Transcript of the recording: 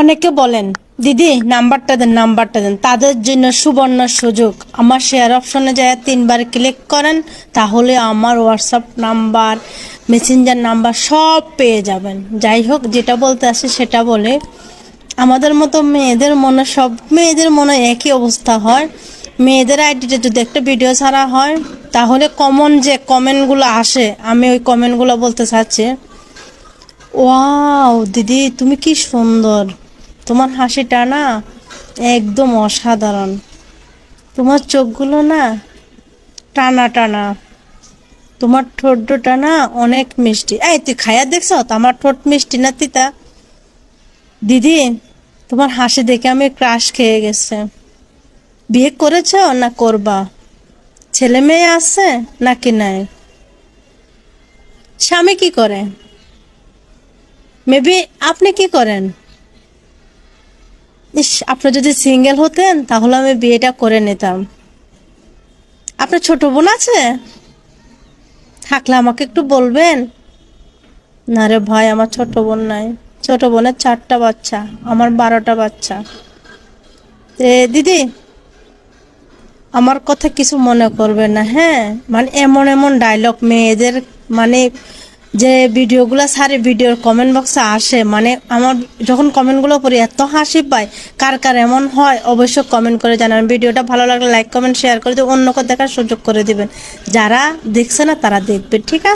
অনেকে বলেন, দিদি, নাম্বারটা দেন নাম্বারটা দেন। তাদের জন্য সুবর্ণ সুযোগ। আমার শেয়ার অপশনে যায় তিনবার ক্লিক করেন, তাহলে আমার হোয়াটসঅ্যাপ নাম্বার মেসেঞ্জার নাম্বার সব পেয়ে যাবেন। যাই হোক, যেটা বলতে আসে সেটা বলে, আমাদের মতো মেয়েদের মনে সব, মেয়েদের মনে একই অবস্থা হয়। মেয়েদের আইডিতে যদি একটা ভিডিও ছাড়া হয়, তাহলে কমন যে কমেন্টগুলো আসে, আমি ওই কমেন্টগুলো বলতে চাচ্ছি, ওয়াও, দিদি, তুমি কি সুন্দর। তোমার হাসিটা না একদম অসাধারণ। তোমার চোখগুলো না টানা টানা। তোমার ঠোঁটটা না অনেক মিষ্টি। এই, তুই খাইয়া দেখছ? তো আমার ঠোঁট মিষ্টি না তিতা? দিদি, তোমার হাসি দেখে আমি ক্রাশ খেয়ে গেছে। বিয়ে করেছ না করবা? ছেলে মেয়ে আছে নাকি নাই? স্বামী কি করে? মেবি আপনি কি করেন? আপনি যদি সিঙ্গেল হতেন, তাহলে আমি বিয়েটা করে নিতাম। আপনার ছোট বোন আছে? থাকলে আমাকে একটু বলবেন? না রে ভাই, আমার ছোট বোন নাই। ছোট বোনের চারটা বাচ্চা, আমার বারোটা বাচ্চা। এ, দিদি, আমার কথা কিছু মনে করবে না হ্যাঁ? মানে এমন এমন ডায়লগ মেয়েদের মানে যে ভিডিওগুলো সারে ভিডিওর কমেন্ট বক্সে আসে মানে আমার যখন কমেন্টগুলো পড়ি, এত হাসি পায় কার কার এমন হয়, অবশ্যই কমেন্ট করে জানান। ভিডিওটা ভালো লাগলে লাইক কমেন্ট শেয়ার করে দিয়ে অন্যকে দেখার সুযোগ করে দিবেন। যারা দেখছে না, তারা দেখবে, ঠিক আছে?